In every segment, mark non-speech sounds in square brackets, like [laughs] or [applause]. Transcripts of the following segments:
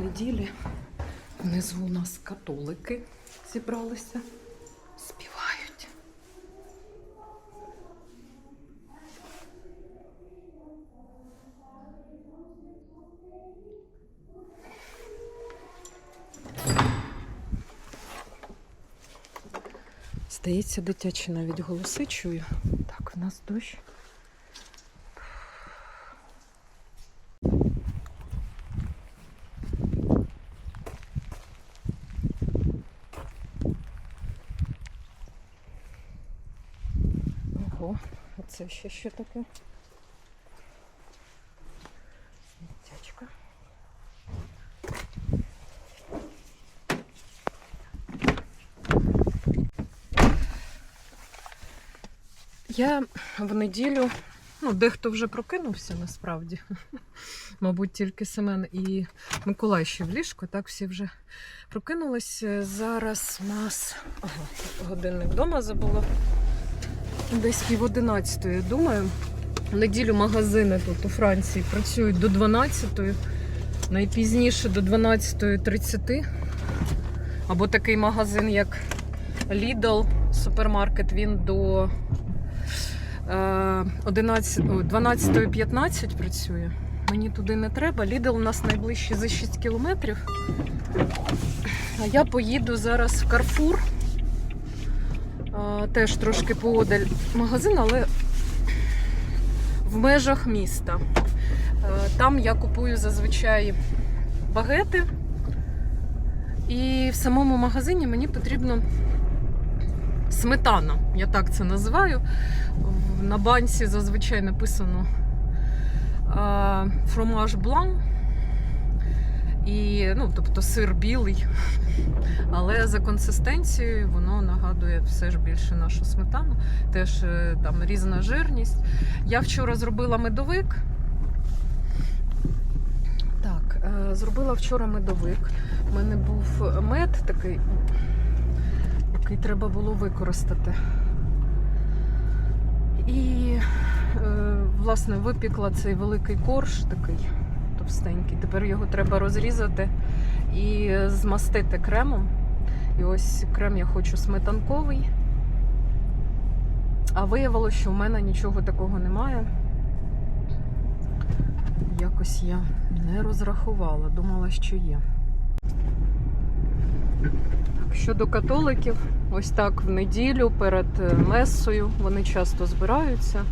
неділі. Внизу у нас католики зібралися, співають. Здається, дитячі навіть голоси чую. Так, в нас дощ. Ого, а це ще що таке? Сміттячка. Я в неділю, ну, дехто вже прокинувся насправді. [laughs] Мабуть, тільки Семен і Миколай ще в ліжку, так всі вже прокинулись. Зараз нас ага, годинник вдома забула. Десь пів одинадцятої, думаю. В неділю магазини тут у Франції працюють до 12-ї, найпізніше до 12.30. Або такий магазин, як Lidl, супермаркет, він до е, 11, 12.15 працює. Мені туди не треба. Lidl у нас найближчий за 6 кілометрів. А я поїду зараз в Карфур. Теж трошки поодаль магазин, але в межах міста. Там я купую зазвичай багети. І в самому магазині мені потрібно сметана. Я так це називаю. На банці зазвичай написано фромаж блан. І, ну, тобто сир білий. [laughs] Але за консистенцією воно нагадує все ж більше нашу сметану. Теж е, там різна жирність. Я вчора зробила медовик. Так, е, зробила вчора медовик. У мене був мед такий, який треба було використати. І, е, власне, випікла цей великий корж такий товстенький. Тепер його треба розрізати і змастити кремом. І ось крем я хочу сметанковий. А виявилося, що в мене нічого такого немає. Якось я не розрахувала, думала, що є. Щодо католиків, ось так в неділю перед месою вони часто збираються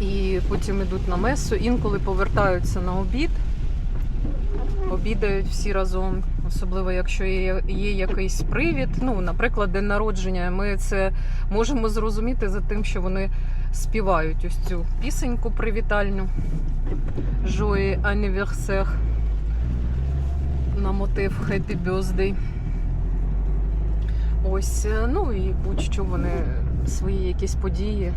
і потім йдуть на месу, інколи повертаються на обід, обідають всі разом, особливо якщо є, є якийсь привід. Ну, наприклад, день народження. Ми це можемо зрозуміти за тим, що вони співають ось цю пісеньку привітальну Жої Анніверсер на мотив Happy Birthday. Ось, ну і будь-що вони свої якісь події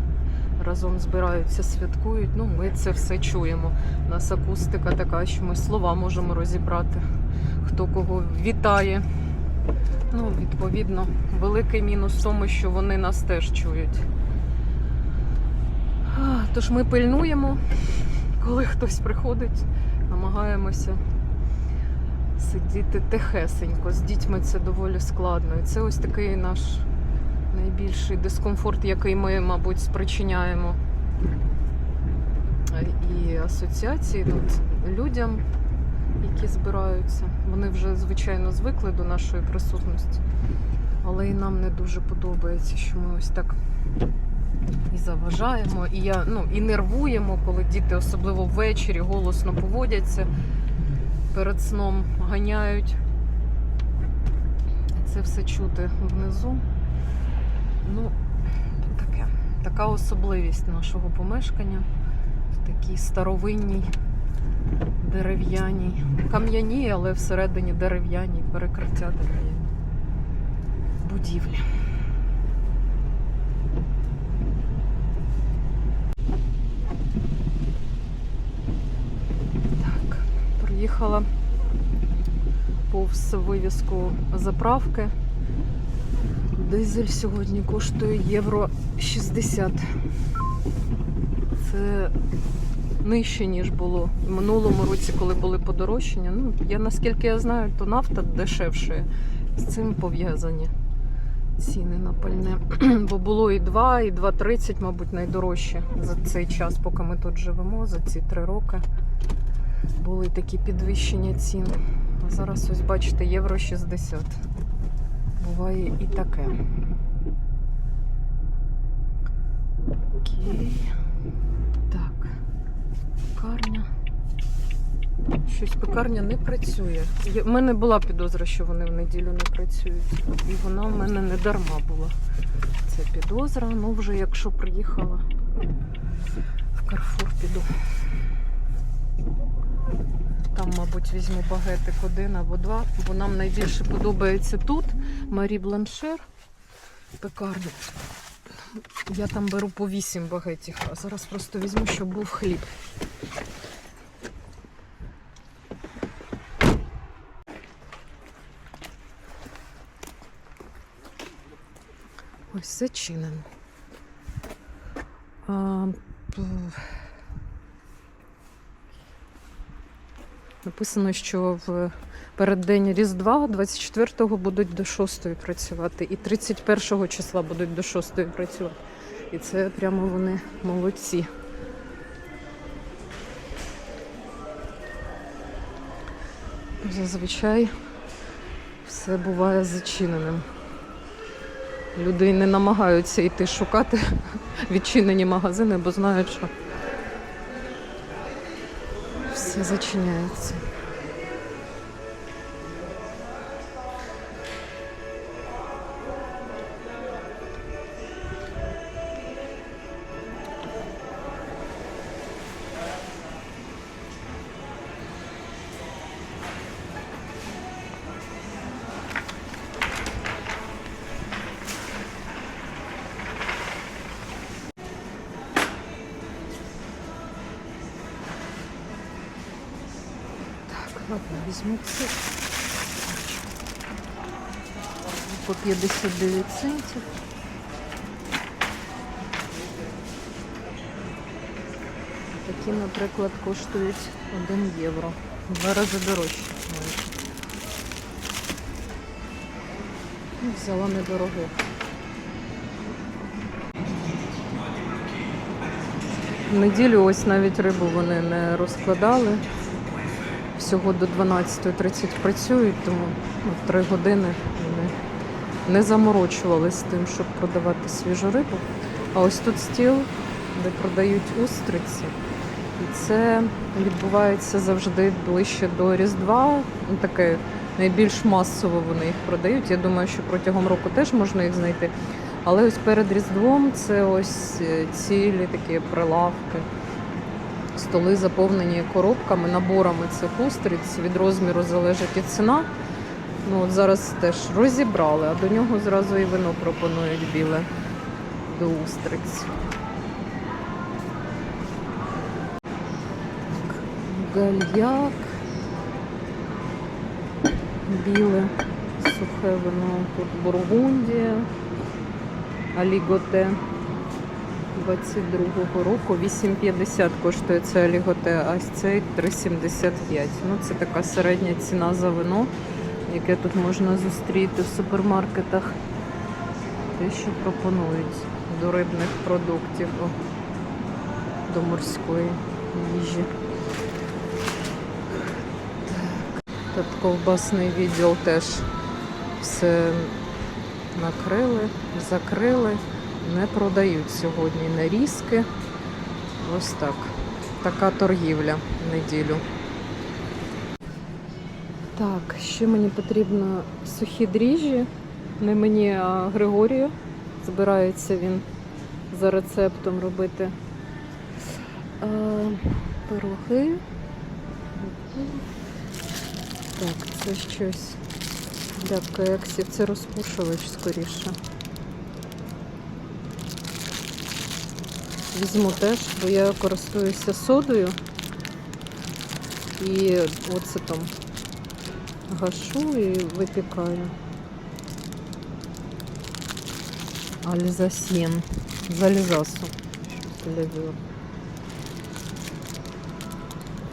разом збираються, святкують. Ну, ми це все чуємо. У нас акустика така, що ми слова можемо розібрати, хто кого вітає. Ну, відповідно, великий мінус в тому, що вони нас теж чують. Тож ми пильнуємо, коли хтось приходить, намагаємося сидіти тихесенько. З дітьми це доволі складно. І це ось такий наш найбільший дискомфорт, який ми, мабуть, спричиняємо і асоціації тут людям, які збираються. Вони вже, звичайно, звикли до нашої присутності, але і нам не дуже подобається, що ми ось так і заважаємо, і я ну і нервуємо, коли діти, особливо ввечері, голосно поводяться перед сном, ганяють. Це все чути внизу. Ну, таке. Така особливість нашого помешкання в такій старовинній, дерев'яній, кам'яній, але всередині дерев'яній, перекриття дерев'яні будівлі. Так, приїхала повз вивіску заправки. Дизель сьогодні коштує євро 60. Це нижче, ніж було в минулому році, коли були подорожчання. Ну, я наскільки я знаю, то нафта дешевше. З цим пов'язані ціни на пальне. [clears throat] Бо було і 2, і 2,30, мабуть, найдорожче за цей час, поки ми тут живемо, за ці три роки. Були такі підвищення цін. А зараз ось бачите, євро 60. Буває і таке. Окей. Так. Пекарня. Щось пекарня не працює. У мене була підозра, що вони в неділю не працюють. І вона в мене не дарма була. Це підозра. Ну, вже якщо приїхала в Карфур піду. Там, мабуть, візьму багетик один або два, бо нам найбільше подобається тут Марі Бланшер пекарня. Я там беру по 8 багетів, а зараз просто візьму, щоб був хліб. Ось зачинено. А, Написано, що в переддень Різдва 24-го будуть до 6 працювати, і 31-го числа будуть до 6 працювати. І це прямо вони молодці. Зазвичай все буває зачиненим. Люди не намагаються йти шукати [laughs] відчинені магазини, бо знають, що все зачиняється. Ладно, візьму це. По 59 центів. Такі, наприклад, коштують 1 євро. Два рази дорожче. Ну, Взяла недорого. В неділю ось навіть рибу вони не розкладали. Всього до 12.30 працюють, тому 3 години вони не заморочувалися тим, щоб продавати свіжу рибу. А ось тут стіл, де продають устриці. І це відбувається завжди ближче до Різдва. Ну, таке найбільш масово вони їх продають. Я думаю, що протягом року теж можна їх знайти. Але ось перед Різдвом це ось е, цілі такі прилавки. Столи заповнені коробками, наборами цих устриць. Від розміру залежить і ціна. Ну, от зараз теж розібрали, а до нього зразу і вино пропонують біле до устриць. Гальяк. Біле, сухе вино, тут Бургундія, Аліготе 22-го року 8,50 коштує це Аліготе, а цей 3,75. Ну, це така середня ціна за вино, яке тут можна зустріти в супермаркетах. Те, що пропонують до рибних продуктів, до морської їжі. Тут ковбасний відділ теж все накрили, закрили, не продають сьогодні нарізки. Ось так. Така торгівля в неділю. Так, ще мені потрібно сухі дріжджі. Не мені, а Григорію. Збирається він за рецептом робити е, пироги. Так, це щось для кексів. Це розпушувач скоріше. Візьму теж, бо я користуюся содою. І оцетом гашу і випікаю. Альзасьєн. З Альзасу. Щось левер.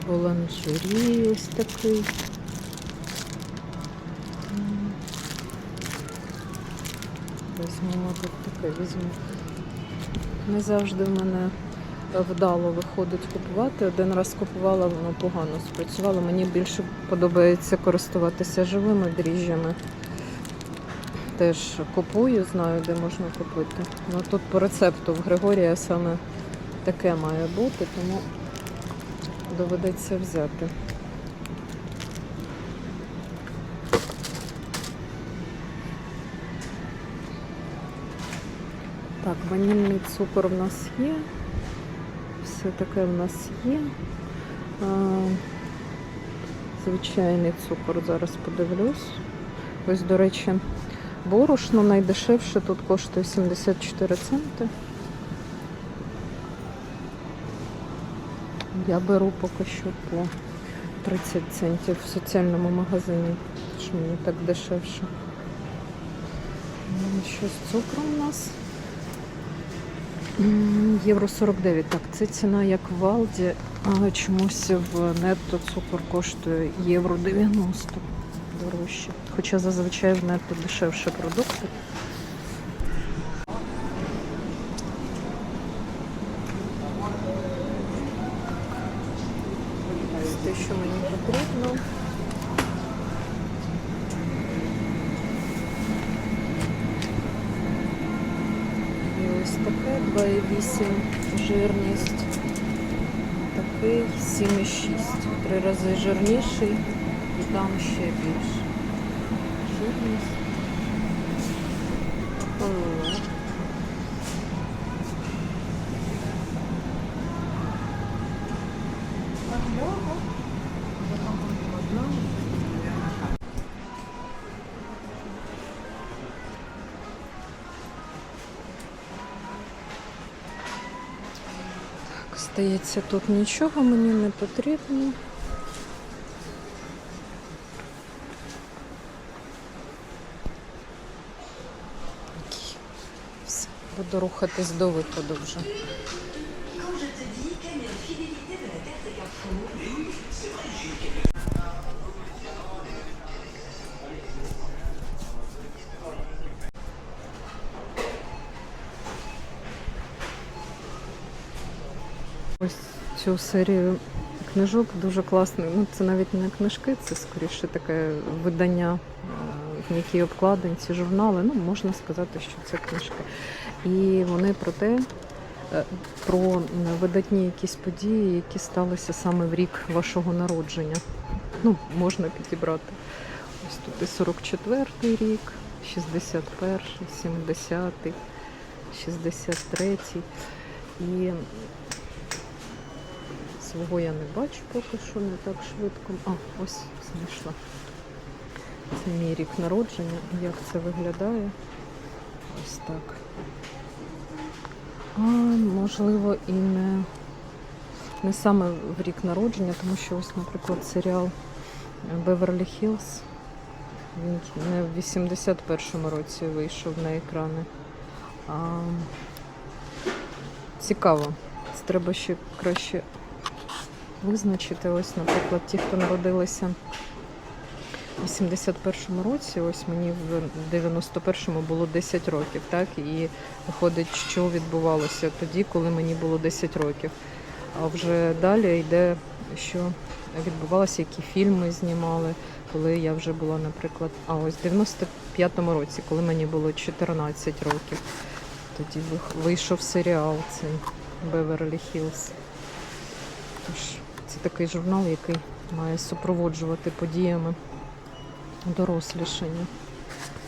Оланжері ось такий. Візьму, мабуть, таке візьму. Не завжди в мене вдало виходить купувати. Один раз купувала, воно погано спрацювало. Мені більше подобається користуватися живими дріжджами. Теж купую, знаю, де можна купити. Ну тут по рецепту в Григорія саме таке має бути, тому доведеться взяти. Так, ванільний цукор в нас є. Все таке в нас є. Звичайний цукор зараз подивлюсь. Ось, до речі, борошно найдешевше тут коштує 74 центи. Я беру поки що по 30 центів в соціальному магазині, що мені так дешевше. М, Що з цукром у нас? Євро 49. Так, це ціна як в Валді, але чомусь в нетто цукор коштує євро 90 дорожче. Хоча зазвичай в нетто дешевше продукти. Ось те, що мені потрібно. І ось таке 2,8 жирність. Такий 7,6. Три рази жирніший і там ще більше. Жирність. Здається, тут нічого мені не потрібно. Все, буду рухатись до виходу вже. Ось цю серію книжок дуже класний. Ну, це навіть не книжки, це скоріше таке видання е, в м'якій обкладинці, журнали. Ну, можна сказати, що це книжки. І вони про те, е, про видатні якісь події, які сталися саме в рік вашого народження. Ну, можна підібрати. Ось тут і 44-й рік, 61-й, 70-й, 63-й. І Свого я не бачу поки що не так швидко. А, ось знайшла. Це мій рік народження. Як це виглядає? Ось так. А, можливо, і не, не саме в рік народження, тому що ось, наприклад, серіал Беверлі Хіллз. Він не в 81-му році вийшов на екрани. А, цікаво. Треба ще краще визначити. Ось, наприклад, ті, хто народилися в 81-му році, ось мені в 91-му було 10 років, так? І виходить, що відбувалося тоді, коли мені було 10 років. А вже далі йде, що відбувалося, які фільми знімали, коли я вже була, наприклад, а ось в 95-му році, коли мені було 14 років. Тоді вийшов серіал цей Беверлі Хіллз. Тож це такий журнал, який має супроводжувати подіями дорослішання.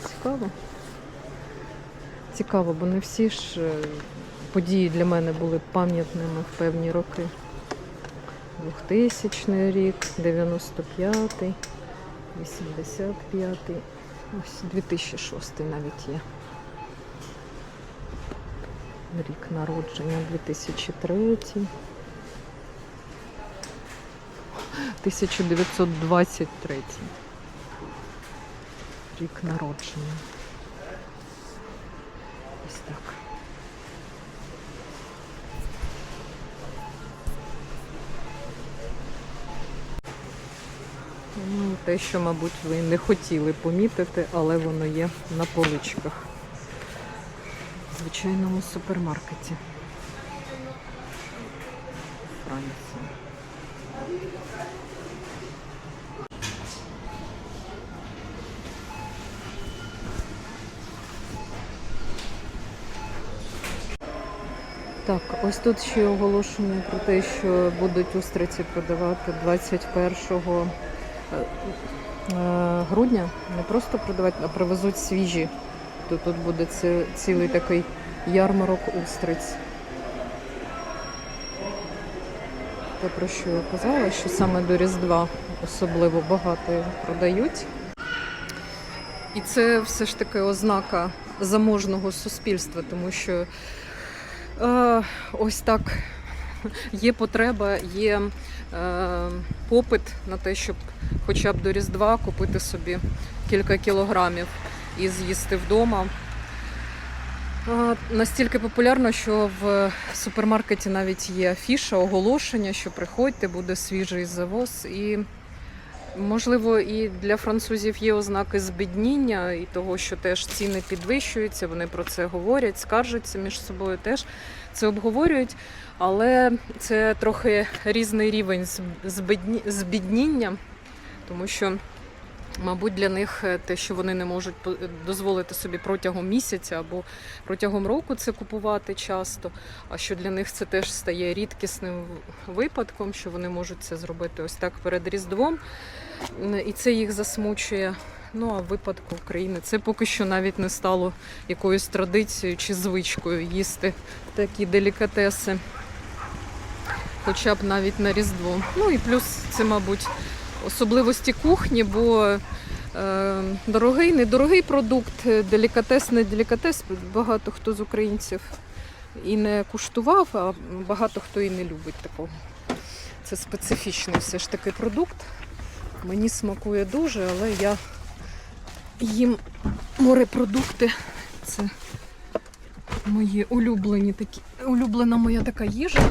Цікаво. Цікаво, бо не всі ж е, події для мене були пам'ятними в певні роки. 2000 рік, 95-й, 85-й, ось 2006 навіть є. Рік народження 2003. 1923 рік народження. Ось так. Ну, те, що, мабуть, ви не хотіли помітити, але воно є на поличках звичайному супермаркеті. Франції. Так, ось тут ще оголошення про те, що будуть устриці продавати 21 е, е, грудня. Не просто продавати, а привезуть свіжі. То тут буде ці- цілий такий ярмарок устриць. Те, про що я казала, що саме до Різдва особливо багато продають. І це все ж таки ознака заможного суспільства, тому що ось так є потреба, є е, попит на те, щоб хоча б до Різдва купити собі кілька кілограмів і з'їсти вдома. Е, настільки популярно, що в супермаркеті навіть є афіша, оголошення, що приходьте, буде свіжий завоз. І Можливо, і для французів є ознаки збідніння і того, що теж ціни підвищуються. Вони про це говорять, скаржаться між собою, теж це обговорюють. Але це трохи різний рівень збідні- збідніння, тому що, мабуть, для них е, те, що вони не можуть дозволити собі протягом місяця або протягом року це купувати часто. А що для них це теж стає рідкісним випадком, що вони можуть це зробити ось так перед Різдвом. І це їх засмучує. Ну а в випадку України це поки що навіть не стало якоюсь традицією чи звичкою їсти такі делікатеси, хоча б навіть на Різдво. Ну і плюс це, мабуть, особливості кухні, бо е, дорогий, недорогий продукт, делікатес, не делікатес. Багато хто з українців і не куштував, а багато хто і не любить такого. Це специфічний все ж таки продукт. Мені смакує дуже, але я їм морепродукти. Це мої улюблені такі, улюблена моя така їжа.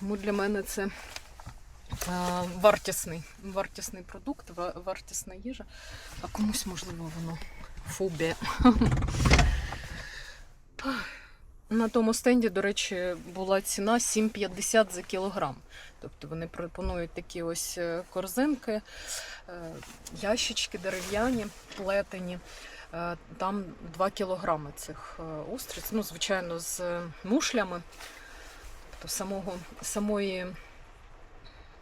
Тому для мене це а, вартісний, вартісний продукт, вартісна їжа. А комусь, можливо, воно фобія. На тому стенді, до речі, була ціна 7,50 за кілограм. Тобто вони пропонують такі ось е, корзинки, е, ящички дерев'яні, плетені. Е, Там 2 кілограми цих устриць, ну, звичайно, з мушлями. Тобто самого, самої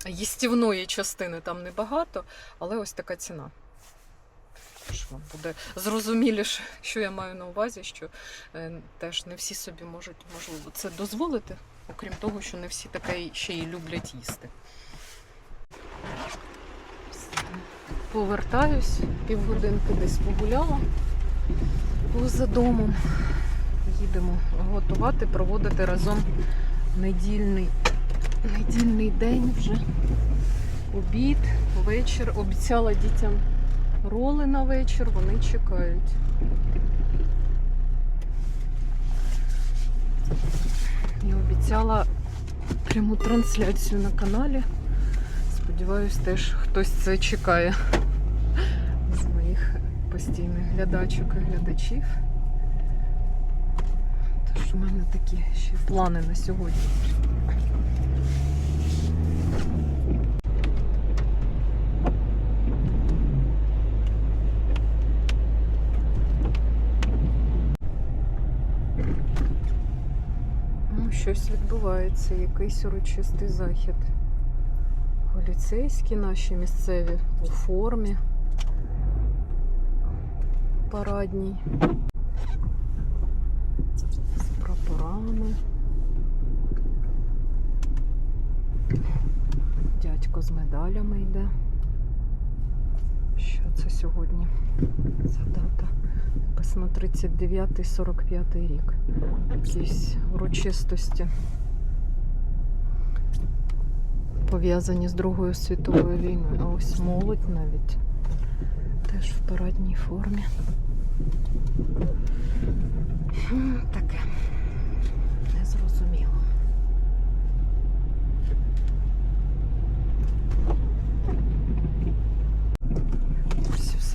їстівної частини там небагато, але ось така ціна. Тож вам буде зрозуміліше, що я маю на увазі, що теж не всі собі можуть, можливо, це дозволити, окрім того, що не всі таке ще й люблять їсти. Повертаюсь, півгодинки десь погуляла поза домом. Їдемо готувати, проводити разом недільний, недільний день вже. Обід, вечір. Обіцяла дітям роли на вечір, вони чекають. І обіцяла пряму трансляцію на каналі. Сподіваюсь, теж хтось це чекає з моїх постійних глядачок і глядачів. Тож у мене такі ще плани на сьогодні. Ну, щось відбувається, якийсь урочистий захід. Поліцейські наші місцеві у формі парадній. З прапорами. Дядько з медалями йде. Це сьогодні за дата? Написано 39-45 рік. Якісь урочистості. Пов'язані з Другою світовою війною. А ось молодь навіть теж в парадній формі. Таке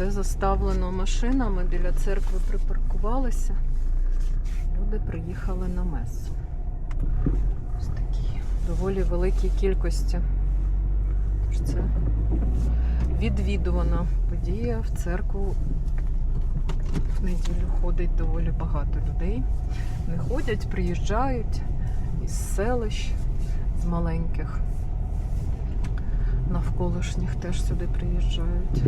Все заставлено машинами, біля церкви припаркувалися. Люди приїхали на месу. Ось такі доволі великій кількості. Тож Це відвідувана подія в церкву. В неділю ходить доволі багато людей. Не ходять, приїжджають із селищ, з маленьких. Навколишніх теж сюди приїжджають.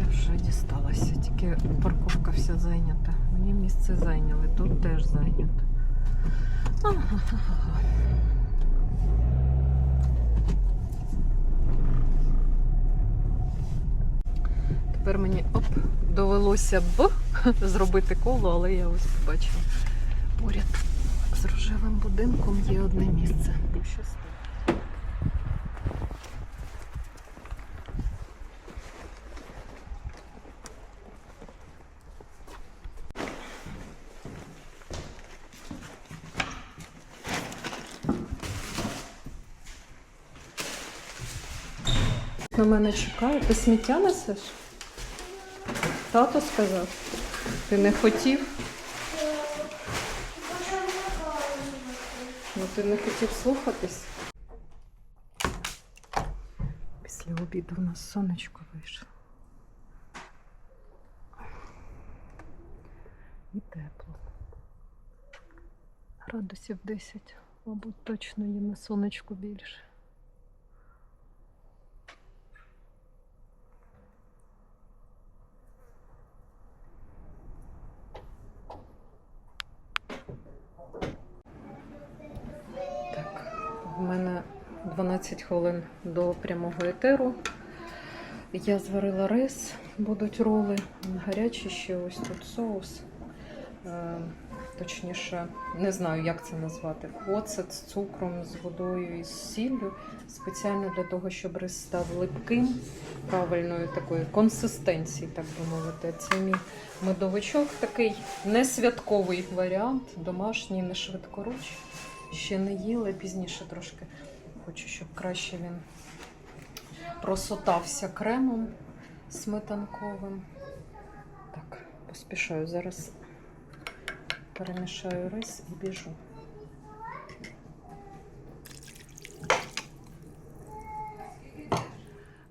Я вже дісталася, тільки парковка вся зайнята. Мені місце зайняли, тут теж зайнято. Тепер мені оп, довелося б зробити коло, але я ось побачила. Поряд з рожевим будинком є одне місце. На. Ти сміття несеш? Тато сказав. Ти не хотів? Ну ти не хотів слухатись. Після обіду у нас сонечко вийшло. І тепло. Градусів 10, мабуть, точно є на сонечку більше. Так, в мене 12 хвилин до прямого етеру. Я зварила рис, будуть роли. Гарячі ще ось тут соус. Е, точніше, не знаю, як це назвати. Оцет з цукром, з водою і з сіллю. Спеціально для того, щоб рис став липким, правильної такої консистенції, так би мовити. Це мій медовичок такий не святковий варіант, домашній, не швидкоруч. Ще не їла, пізніше трошки хочу, щоб краще він просотався кремом сметанковим. Так, поспішаю. Зараз перемішаю рис і біжу.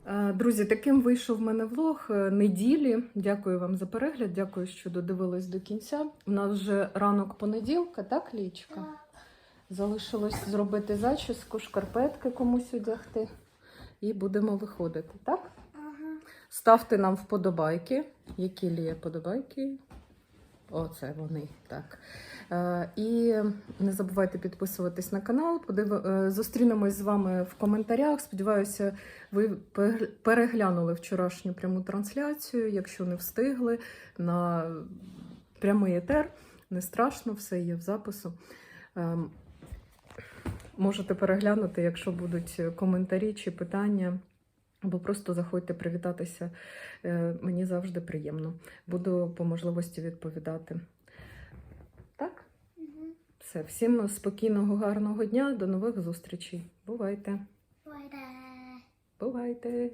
Е, Друзі, таким вийшов в мене влог е, неділі. Дякую вам за перегляд. Дякую, що додивились до кінця. У нас вже ранок понеділка, так, Лічка? Залишилось зробити зачіску, шкарпетки комусь одягти. І будемо виходити, так? Ставте нам вподобайки. Які ліє подобайки? Оце вони, так. Е, і не забувайте підписуватись на канал. Подив... е, Зустрінемось з вами в коментарях. Сподіваюся, ви переглянули вчорашню пряму трансляцію. Якщо не встигли на прямий етер, не страшно, все є в запису. Можете переглянути, якщо будуть коментарі чи питання, або просто заходьте привітатися. Е, Мені завжди приємно. Буду по можливості відповідати. Так? Все, всім спокійного, гарного дня, до нових зустрічей. Бувайте! Бувайте. Бувайте!